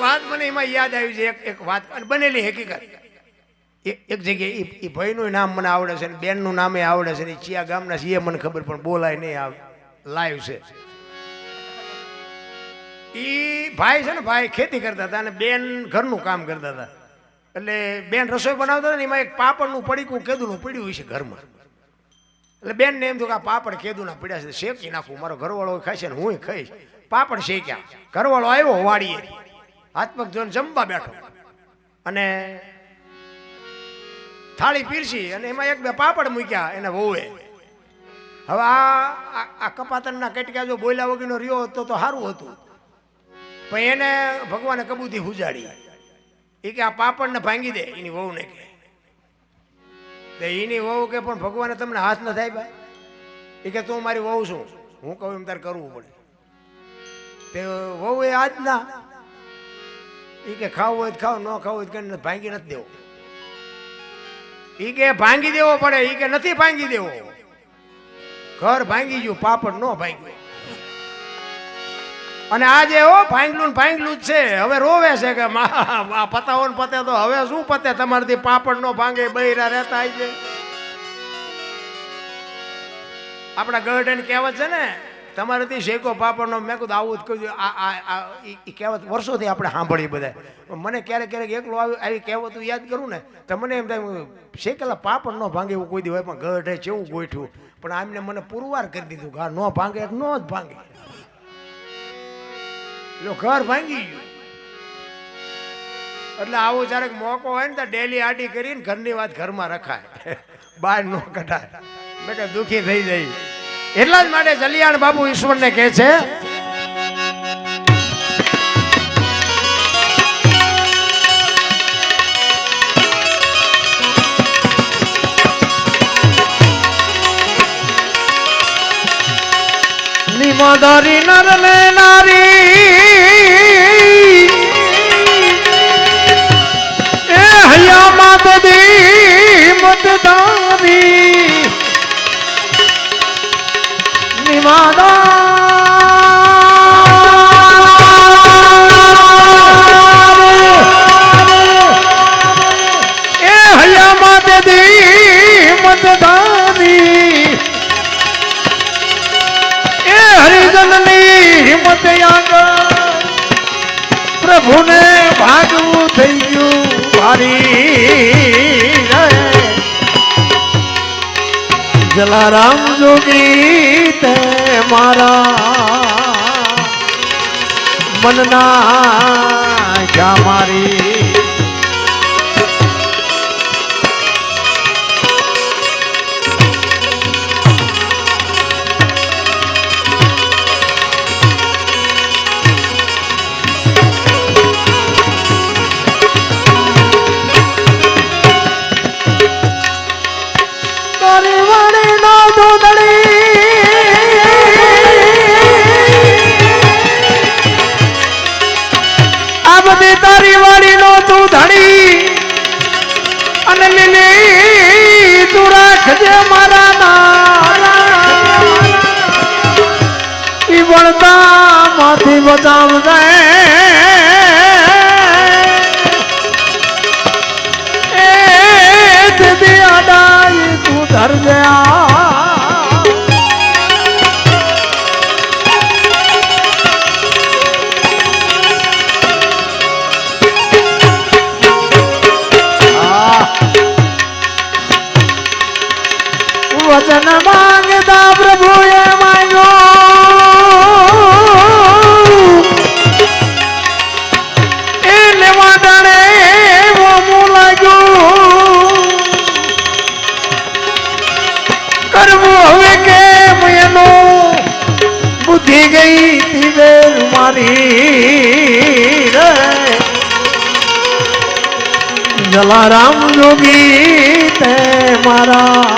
વાત મને એમાં યાદ આવી છે, એક એક વાત. અને બનેલી હકીકત. એક જગ્યાએ એ- ભાઈનું નામ મને આવડે છે ને બેનનું નામે આવડે છે ને ચિયા ગામના છે એ મને ખબર પણ બોલાય નહીં આવે. લાઈવ છે. એ ભાઈ છે ને ભાઈ ખેતી કરતા હતા અને બેન ઘરનું કામ કરતા હતા. એટલે બેન રસોઈ બનાવતા હતા ને એમાં એક પાપડનું પડીકું કેદુનું પડ્યું હોય છે ઘરમાં. એટલે બેન ને એમ થયું કે આ પાપડ કેદુના પડ્યા છે, શેકી નાખું. મારો ઘરવાળો ખાય છે ને હું ખાઈશ. પાપડ શેક્યા. ઘરવાળો આવ્યો વાડીએ. હાથ જોઈને જમવા બેઠો. અને થાળી પીરસી અને એમાં એક બે પાપડ મૂક્યા, એને વહુએ હવે આ આ- કપાતનના કટકા જો બોલ્યા વગરનો રહ્યો હતો તો સારું હતું. પણ એને ભગવાને કબૂતી હુજાડી એ કે આ પાપડને ભાંગી દે, એની વહુને કે. એની વહુ કે, પણ ભગવાને તમને હાથ ન થાય ભાઈ એ કે, તું મારી વહુ છું. હું કહું એમ તારે કરવું પડે. તે વહુ એ આજ ના એ કે ખાવું હોય ખાવ ન ખાવું હોય કરીને ભાંગી નથી દેવો. એ કે ભાંગી દેવો પડે એ કે નથી ભાંગી દેવો. ઘર ભાંગી ગયું, પાપડ ન ભાંગ્યું. અને આજે હો ભાંગલું ભાંગલું જ છે. હવે રોવે છે કે આ પતાવો ને પતે તો હવે શું પતે? તમારાથી પાપડ નો ભાંગે, બૈરા રહેતા હોય છે આપણા ગઢ કહેવત છે ને તમારાથી શેકો પાપડ નો મેં કીધું આવું જ કહ્યું આ આ ઈ કહેવત વર્ષોથી આપણે સાંભળી બધા. મને ક્યારેક ક્યારેક એકલો આવી આવી કહેવતું યાદ કરું ને, તો મને એમ થાય શેકેલા પાપડ નો ભાંગે એવું કોઈ હોય, પણ ગઢે ચેવું ગોઠવું પણ આમને મને પુરવાર કરી દીધું ઘર નો ભાંગે ન જ ભાંગે. લો, ઘર ભાંગી ગયું. એટલે આવું જ્યારે મોકો હોય ને તો ડેલી આડી કરીને ઘરની વાત ઘરમાં રખાય. બહાર ન કઢાય. મેં દુખી થઈ જાય એટલા જ માટે જલિયાણ બાબુ ઈશ્વરને કહે છે, નિમોદરી નર ને નારી, એ હૈયા માત દી મતદારી પ્રભુને ભાગવું થઈ ગયું ભારી. જલારામ જોગી તે મારા. મનના જા મારી બધી તારી વાળી નો તું ધણી અને લીલી તું રાખજે મારા નારા ઈ વણતા માંથી બચાવજે એ દીદી અડાઈ તું ધરજે વચન માંગતા પ્રભુએ માંગ્યો એ લેવા ડાણે વમું લાગ્યું કરવું હવે કેમ એનું બુદ્ધિ ગઈ તીવેર મારી રે જલારામ જોગી તે મારા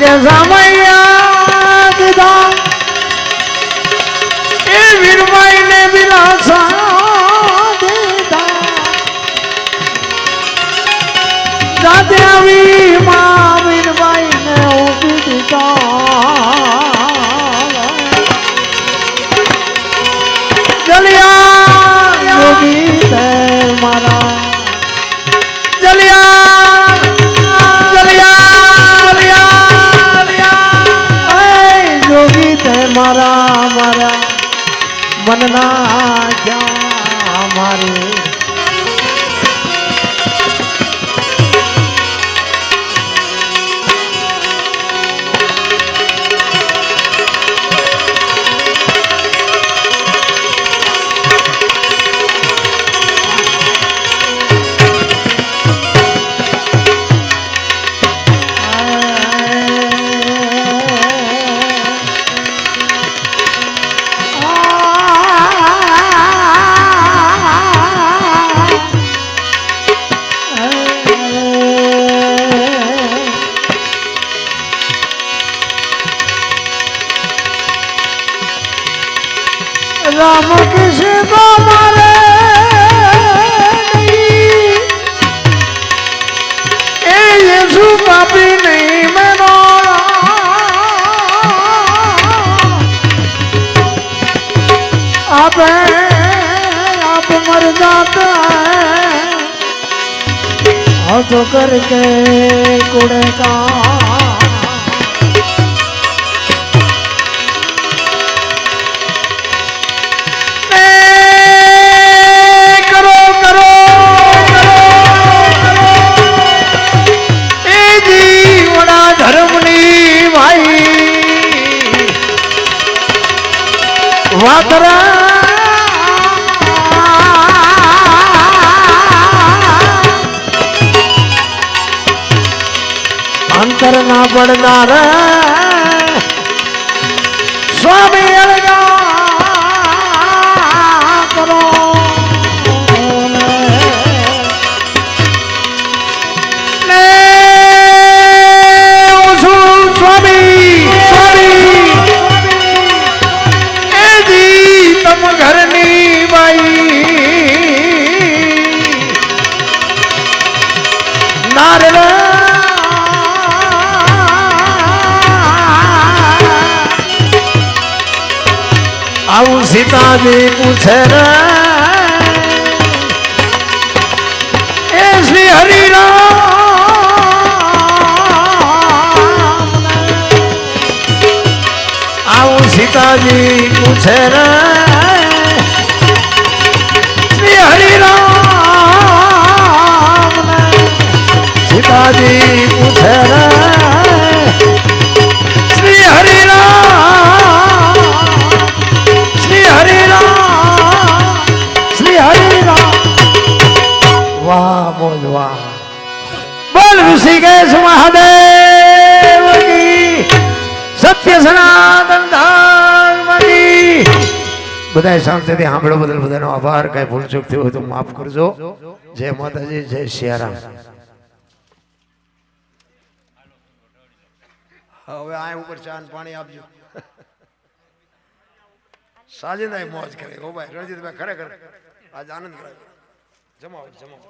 કે સમૈયા રામ કૃષ્ણ મારે એ યસુ પાપી નહીં મેનો. આપે, આપ મર જાતા હો. તો કરકે કુડકા અંતર ના પડનાર સ્વામી અળગા આવું સીતાજી પૂછે રે. એ શ્રી હરિરામ. આવું સીતાજી પૂછે રે. વાહ બોલ વાહ બોલ ઋષિકેશ મહાદેવ સત્ય સનાતન ધર્મ કી. બધાય શાંતિથી સાંભળો બદલ બધાનો આભાર. કઈ ભૂલચૂક થયું હોય તો માફ કરજો. જય માતાજી જય સિયારામ હવે આ ઉપર ચા પાણી આપજો. સાજિંદા મોજ કરે. ઓ ભાઈ રણજીતભાઈ ખરેખર આજ આનંદ કરાવ્યો જમાવો જમાવો.